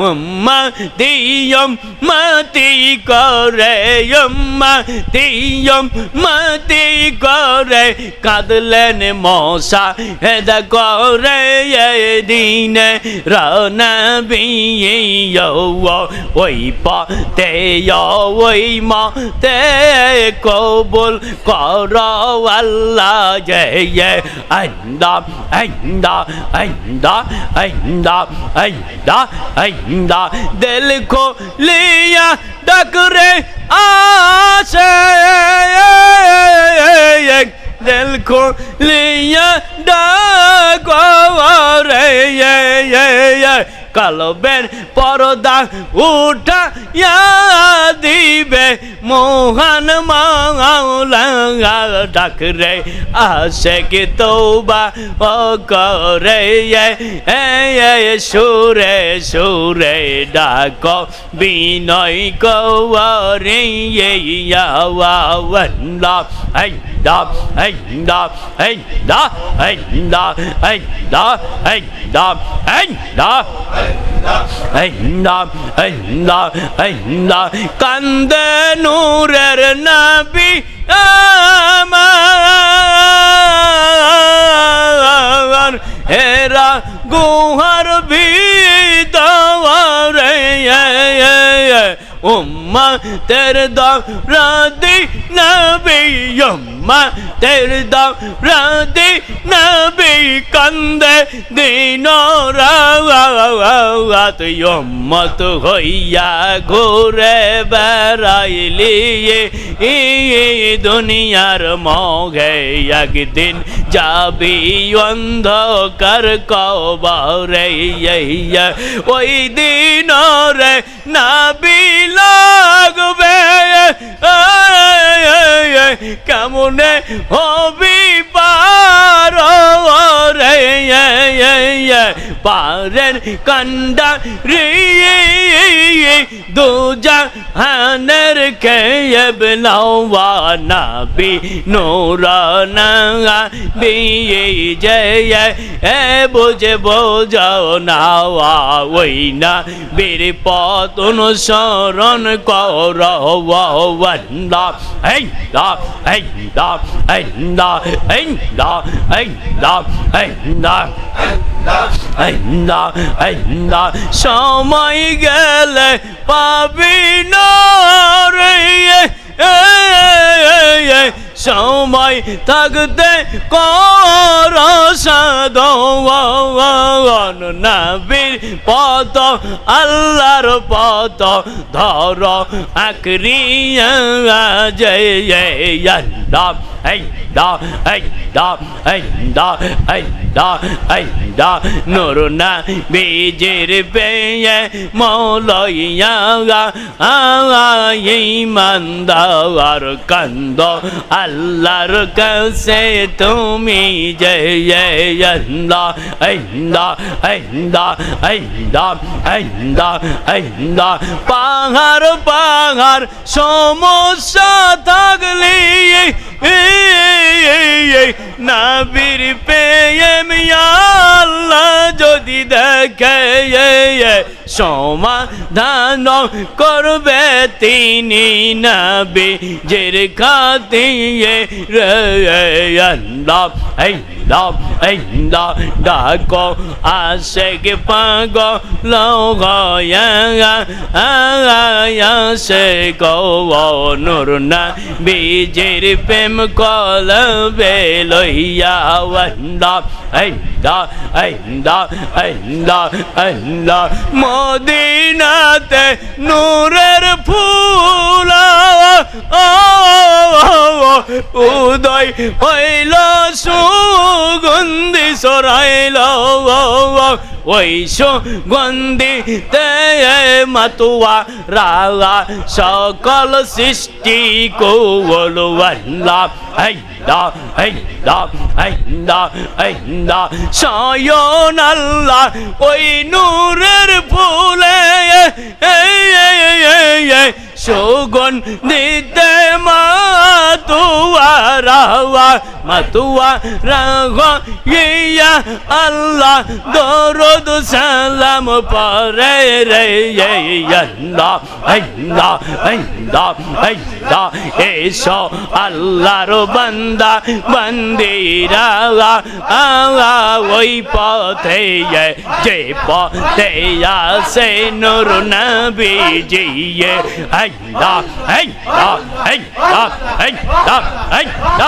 উম্মতি উম্মতি করে উম্মতি উম্মতি করে কাঁদলেন মশা হেদ করে দিন রনবি ওই পতে ওই মতে কবুল কর আল্লাহ জয় আন্দা আন্দা আন্দা আন্দা আন্দা আন্দা बंदा दिल को लिया टकरे आशे दिल को लिया डगो रे ये ये ये কালো বের পর্দা উঠাইয়া দিবে। মোহন মাওলা ডাক রে আসে কি তৌবা ও করে, এ সুরে সুরে ডাক, বিনয় কৌরে ইয়াওয়াল্লাহ এই da hey da hey da hey da hey da কান্দে নূরের নবী আমার হেরা গুহার ভিতরে উম্মা তের দাদি নবী উম্মা তের দাদি নবী কান্দে দিন রাত উম্মত হইয়া ঘুরে বেড়াইলি। ই দুনিয়ার মগে একদিন যাবি অন্ধকার কবরে ওই দিন রে নাবি লাগবে। কেমনে হবি পার? পারের কন্ডা রে দুজা হানের কেব নওয়া নাবি নোরানা বি জয় এ বুঝে বোঝাও নাওয়া ওই না বীর পথ অনুসরণ কর ওয়াল্লা এই দা এই দা এই দা দা দা দা সময় গেলে পাবি সময় থাকতে কর সাধন নবীর পথ, আল্লাহর পথ। ধর আকরিয়া জয় আল্লাহ এই দা এই দা এই দা এই দা এই খোদা নুর না বীজের পেয়ে মৌলইয়া ইমানদার কান্দ আল্লাহর কাছে তুমি পাহাড় পাহাড় সমস্যা থাকলে নাবির পেয়ে মিয়াল আল্লাহ যদি দেখে সমাধান করবে তিনি নবী, জের খাতিয়ে রব এই দব এই ডাক আসে কে পাগ সে গৌর না বীজের প্রেম কল বেলইয়া দা এই দা এই দা মদিনাতে নূরের ফুল। উদয় হইল সুগন্ধি সরাইল ওইসো গন্দিতে মাতুয়া রালা সকল সৃষ্টি কৌলুয়াল্লা হৈদা হৈদা হৈদা হৈদা সায়ন আল্লাহ ওই নূরের ফুলে সুগন দিতে মাতুয়ারা রাওয়া মাতুয়া, রাগ, ইয়া আল্লাহ, দরদ, সালাম, পরে রে আল্লাহ আল্লাহ আল্লাহ আল্লাহ এসো আল্লাহর বান্দা, বন্দিরা আগা ওই পথে যে পথে আসে নুর নবী জিয়ে আল্লাহ আল্লাহ আল্লাহ আল্লাহ আল্লাহ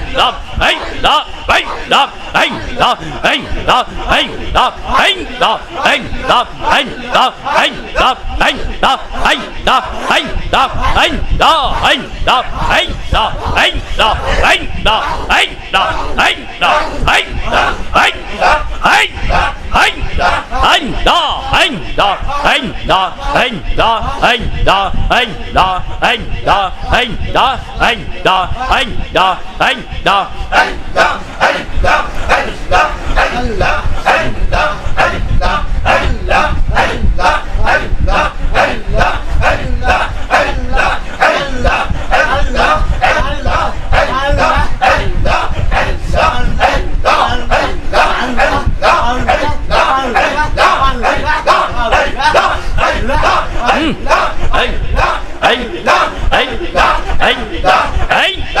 Hey, da, hey, da, hey, da, hey, da, hey, da, hey, da, hey, da. আল্লাহ আল্লাহ আল্লাহ আল্লাহ আল্লাহ আল্লাহ আল্লাহ আল্লাহ আল্লাহ আল্লাহ আল্লাহ আল্লাহ আল্লাহ আল্লাহ আল্লাহ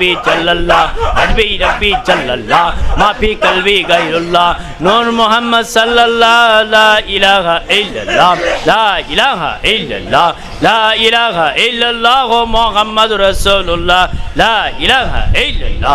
ரப்பி ஜல்லல்லா அன்பி ரப்பி ஜல்லல்லா மாபி கல்வி கைருல்லா நூர் முகம்மது சல்லல்லா லா இலாஹ இல்லல்லா லா இலாஹ இல்லல்லா லா இலாஹ இல்லல்லாஹு முகம்மது ரசூலுல்லா லா இலாஹ இல்லல்லா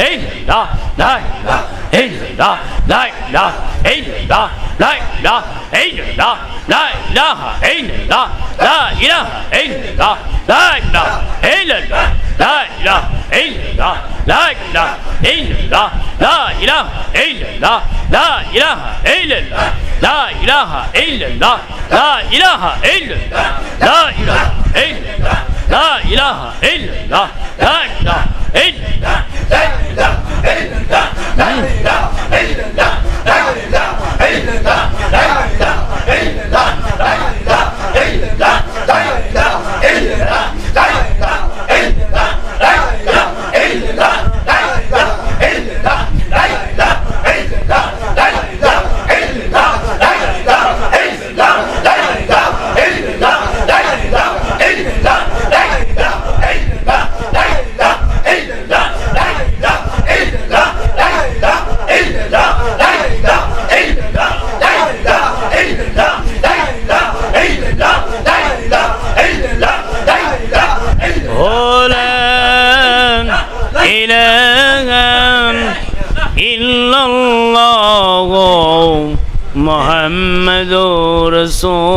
إلا الله لا إله إلا الله لا إله إلا الله لا إله إلا الله لا إله إلا الله لا إله إلا الله لا إله إلا الله لا إله إلا الله لا إله إلا الله لا إله إلا الله لا إله إلا الله لا إله إلا الله لا إله إلا الله لا إله إلا الله لا إله إلا الله لا إله إلا মুহাম্মাদুর রাসূলুল্লাহ